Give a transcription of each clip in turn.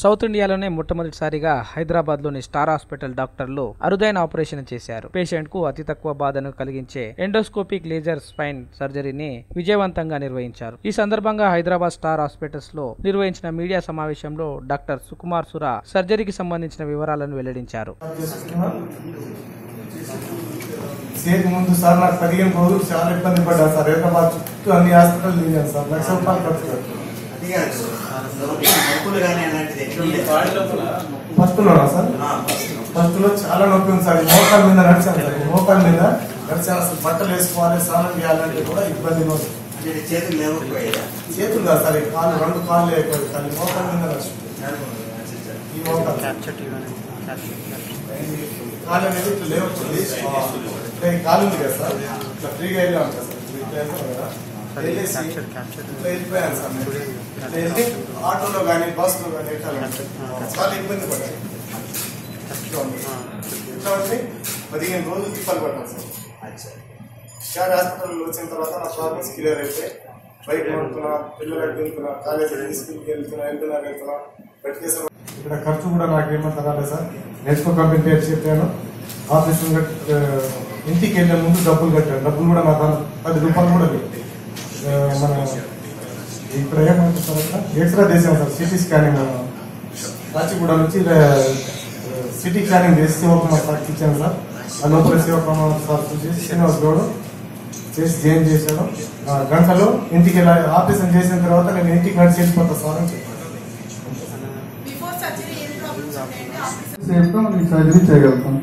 South ఇండియాలోనే మొట్టమొదటిసారిగా హైదరాబాద్లోని స్టార్ హాస్పిటల్ డాక్టర్లు అరుదైన ఆపరేషన్ చేశారు. పేషెంట్కు అతి తక్కువ బాధను కలిగించే ఎండోస్కోపిక్ లేజర్ స్పైన్ సర్జరీని విజయవంతంగా నిర్వహించారు. ఈ సందర్భంగా హైదరాబాద్ స్టార్ హాస్పిటల్స్లో నిర్వహించిన మీడియా సమావేశంలో డాక్టర్ సుకుమార్ సురా సర్జరీకి సంబంధించిన వివరాలను వెల్లడించారు. ముందు సార్ నాకు పదిహేను రోజులు చాలా ఇబ్బంది పడ్డారు సార్. హైదరాబాద్ చుట్టూ అన్ని హాస్పిటల్ సార్. లక్ష రూపాయలు ఖర్చు నొప్పులు కానీ అలాంటిది ఎట్లుండే ఫస్ట్ లోనా సార్? ఫస్ట్లో చాలా నొప్పి ఉంది సార్. ఈ మోకాల మీద నడిచాను సార్. మోకాల మీద నడిచాను. అసలు బట్టలు వేసుకోవాలి స్నానం చేయాలంటే కూడా ఇబ్బంది చేతులు లేవకపోయేదా చేతులు కాదు సార్ కాళ్ళు రెండు కాళ్ళు లేకపోతే కానీ మోకాల మీద నడుచుకుంటాను ఈ మోకాలు కాళ్ళు అనేది ఇట్లా కాళ్ళు ఉంది కదా సార్. ఇట్లా ఫ్రీగా వెళ్ళాం కదా సార్. ఇట్లా వెళ్తాం కదా. ఆటోలో కానీ బస్సులో కానీ చాలా ఇబ్బంది పడ్డాను ఇట్లా ఉంది. పదిహేను రోజులు తిప్పాలి పడ్డాను సార్. షార్ హాస్పిటల్ వచ్చిన తర్వాత నా ప్రాబ్లమ్స్ క్లియర్ అయితే బైక్ నడుపుతున్నా పిల్లలకు వెళ్తున్నా కాలేజీ స్కూల్కి వెళ్తున్నా వెళ్తున్నా వెళ్తున్నా. బయటకేసా ఇక్కడ ఖర్చు కూడా నాకు ఏమంత రాలేదు సార్. నేర్చుకో కంపెనీ పేరు చెప్పాను. ఆఫీస్ ఇంటికి వెళ్ళే ముందు డబ్బులు కట్టాను. డబ్బులు కూడా నా పది రూపాయలు కూడా పెట్టి ఆ, మన సార్ అక్కడ ఎక్స్రా చేసాం సార్ సిటీ స్కానింగ్. కాచిగూడ నుంచి సిటీ స్కానింగ్ చేసి శివకుమార్ సార్ ఇచ్చాను సార్. లోపల శివకుమార్ సార్ చూసి శ్రీనివాస్ గౌడ్ చేసి జాయిన్ చేశాను. ఆ, గంటలో ఇంటికి వెళ్ళాలి ఆపరేషన్ చేసిన తర్వాత నేను ఇంటికి నడిచి వెళ్ళిపోతా సార్ అని చెప్పాను బిఫోర్ సర్జరీ ఏం ప్రాబ్లమ్స్ ఉన్నాయంటే ఆఫీస్ సేఫ్గా మనకి సర్జరీ చేయగలుగుతాం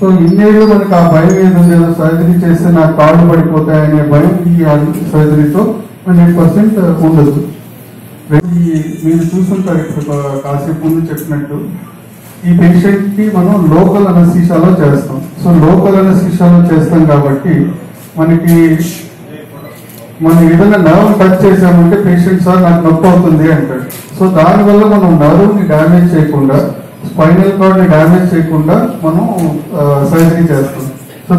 సో ఇన్నేళ్ళు మనకి ఆ భయం ఏది సర్జరీ చేస్తే నా కాళ్ళు పడిపోతాయనే భయం ఈ సర్జరీతో హండ్రెడ్ పర్సెంట్ ఉండదు మీరు చూసుంటారు ఇప్పుడు కాసేపు ముందు చెప్పినట్టు. ఈ పేషెంట్కి మనం లోకల్ అనస్థీషాలో చేస్తాం. సో లోకల్ అనస్థీషాలో చేస్తాం కాబట్టి మనకి మనం ఏదైనా నర్వ్ టచ్ చేసామంటే పేషెంట్ సార్ నాకు నొప్పి అవుతుంది అంటాడు సో దానివల్ల మనం నర్వ్ని డ్యామేజ్ చేయకుండా స్పైనల్ కార్డ్ని డ్యామేజ్ చేయకుండా మనం సర్జరీ చేస్తాం. సో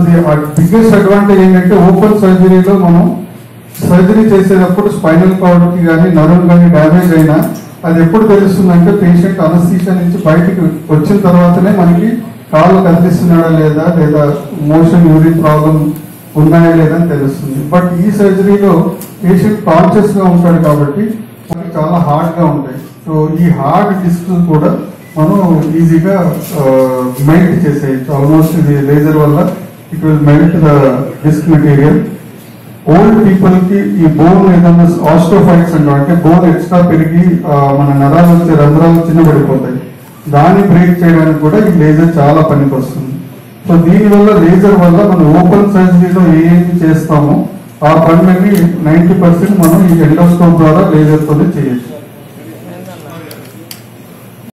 బిగ్గెస్ట్ అడ్వాంటేజ్ ఏంటంటే ఓపెన్ సర్జరీలో మనం సర్జరీ చేసేటప్పుడు స్పైనల్ కార్డ్కి కానీ నరం కానీ డ్యామేజ్ అయినా అది ఎప్పుడు తెలుస్తుందంటే పేషెంట్ అనస్థీషియా నుంచి బయటికి వచ్చిన తర్వాతనే మనకి కాళ్ళు కదిలిస్తున్నాడా లేదా లేదా మోషన్ యూరిన్ ప్రాబ్లం ఉన్నాయా లేదా అని తెలుస్తుంది. బట్ ఈ సర్జరీలో పేషెంట్ కాన్షియస్గా ఉంటాడు కాబట్టి మనకి చాలా హార్డ్గా ఉంటాయి. సో ఈ హార్డ్ డిస్క్ కూడా మనం ఈజీగా మెల్ట్ చేసేయచ్చు ఆల్మోస్ట్ ఇది లేజర్ వల్ల it will melt the disc material old పీపుల్కి ఈ బోన్ ఏదైనా ఆస్ట్రోఫైట్స్ అంటాం. అంటే బోన్ ఎక్స్ట్రా పెరిగి మన నరాలు వచ్చే రంధ్రాలు చిన్నబడిపోతాయి. దాన్ని బ్రేక్ చేయడానికి కూడా ఈ లేజర్ చాలా పనికి వస్తుంది సో దీనివల్ల లేజర్ వల్ల మనం ఓపెన్ సర్జరీలో ఏమి చేస్తామో ఆ పనులన్నీ నైన్టీ పర్సెంట్ మనం ఈ ఎండోస్కోప్ ద్వారా లేజర్ చేయొచ్చు.